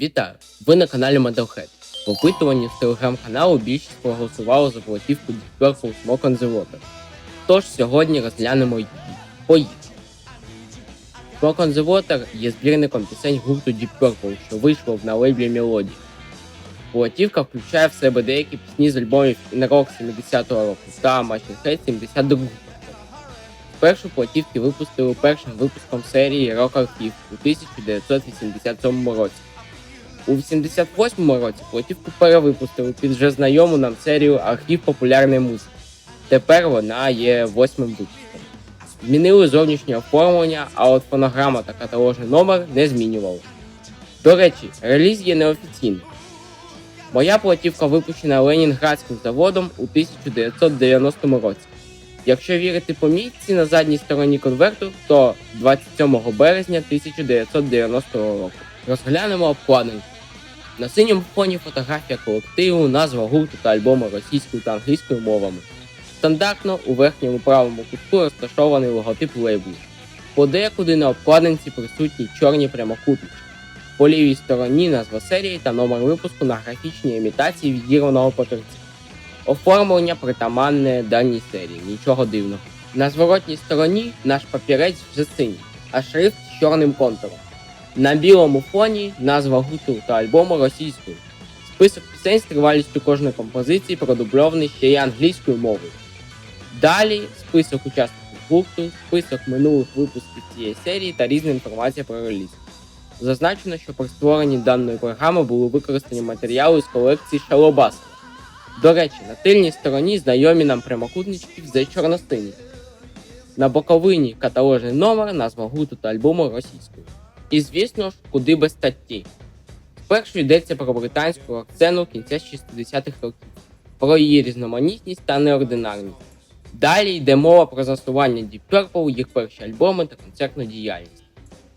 Вітаю! Ви на каналі Metalhead. В опитуванні з телеграм-каналу більшість проголосувало за платівку Deep Purple Smoke on the Water. Тож сьогодні розглянемо її. Поїхали! Smoke on the Water є збірником пісень гурту Deep Purple, що вийшло на лейблі Melody. Платівка включає в себе деякі пісні з альбомів Rock 70-го року та Machine Head 72-го. Першу платівки випустили першим випуском серії Rock Archive у 1987 році. У 88 році платівку перевипустили під вже знайому нам серію Архів популярної музики. Тепер вона є восьмим випуском. Змінили зовнішнє оформлення, а от фонограма та каталожний номер не змінювали. До речі, реліз є неофіційним. Моя платівка випущена Ленінградським заводом у 1990 році. Якщо вірити помітці на задній стороні конверту, то 27 березня 1990 року. Розглянемо обкладинку. На синьому фоні фотографія колективу, назва гурту та альбому російською та англійською мовами. Стандартно у верхньому правому кутку розташований логотип лейблу. Подекуди на обкладинці присутні чорні прямокутники. По лівій стороні назва серії та номер випуску на графічній імітації відірваного папірця. Оформлення притаманне даній серії, нічого дивного. На зворотній стороні наш папірець вже синій, а шрифт з чорним контуром. На білому фоні назва гурту та альбому російською. Список пісень з тривалістю кожної композиції продубльований ще й англійською мовою. Далі список учасників гурту, список минулих випусків цієї серії та різна інформація про реліз. Зазначено, що при створенні даної програми були використані матеріали з колекції Шалобасова. До речі, на тильній стороні знайомі нам прямокутнички вже чорностині. На боковині каталожний номер, назва гурту та альбому російською. І звісно ж, куди без статті. Спершу йдеться про британську акцену кінця 60-х років, про її різноманітність та неординарність. Далі йде мова про засування Deep Purple, їх перші альбоми та концертну діяльність.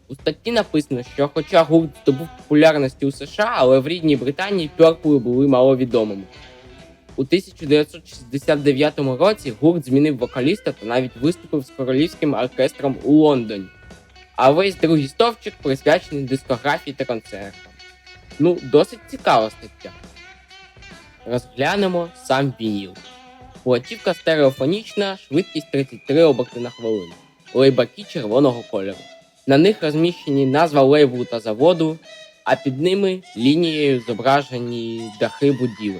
У статті написано, що хоча гурт здобув популярності у США, але в рідній Британії Purple були маловідомими. У 1969 році гурт змінив вокаліста та навіть виступив з королівським оркестром у Лондоні. А весь другий стовпчик присвячений дискографії та концертам. Ну, досить цікава стаття. Розглянемо сам вініл. Платівка стереофонічна, швидкість 33 оберти на хвилину, лейбаки червоного кольору. На них розміщені назва лейблу та заводу, а під ними лінією зображені дахи будівель.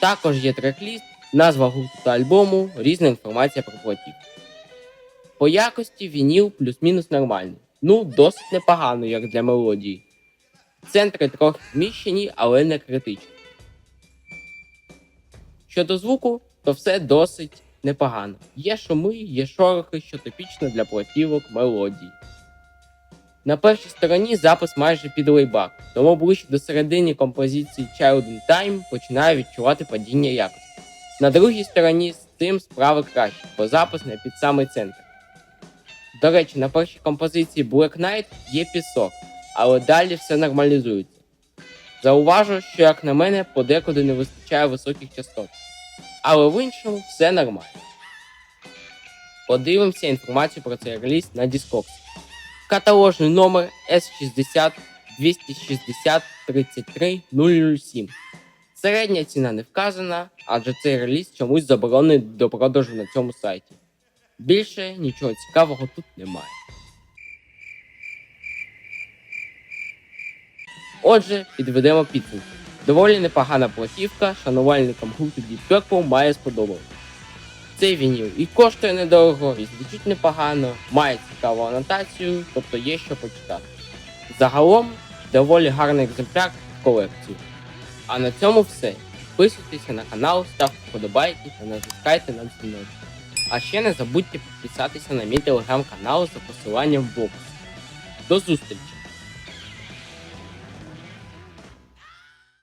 Також є трек-ліст, назва гурту та альбому, різна інформація про платівку. По якості вініл плюс-мінус нормальний. Ну, досить непогано, як для мелодії. Центри трохи зміщені, але не критично. Щодо звуку, то все досить непогано. Є шуми, є шорохи, що типічно для платівок мелодії. На першій стороні запис майже під лейбак, тому ближче до середини композиції Child in Time починає відчувати падіння якості. На другій стороні з цим справи краще, бо запис не під самий центр. До речі, на першій композиції Black Knight є пісок, але далі все нормалізується. Зауважу, що, як на мене, подекуди не вистачає високих частот. Але в іншому все нормально. Подивимося інформацію про цей реліз на Discogs. Каталожний номер S60 260 33 007. Середня ціна не вказана, адже цей реліз чомусь заборонений до продажу на цьому сайті. Більше нічого цікавого тут немає. Отже, підведемо підсумки. Доволі непогана платівка, шанувальникам гурту Deep Purple має сподобатися. Цей вініл і коштує недорого, і звучить непогано, має цікаву анотацію, тобто є що почитати. Загалом доволі гарний екземпляр в колекцію. А на цьому все. Підписуйтеся на канал, ставте вподобайки та натискайте на дзвіночок. А ще не забудьте підписатися на мій телеграм-канал за посиланням в описі. До зустрічі!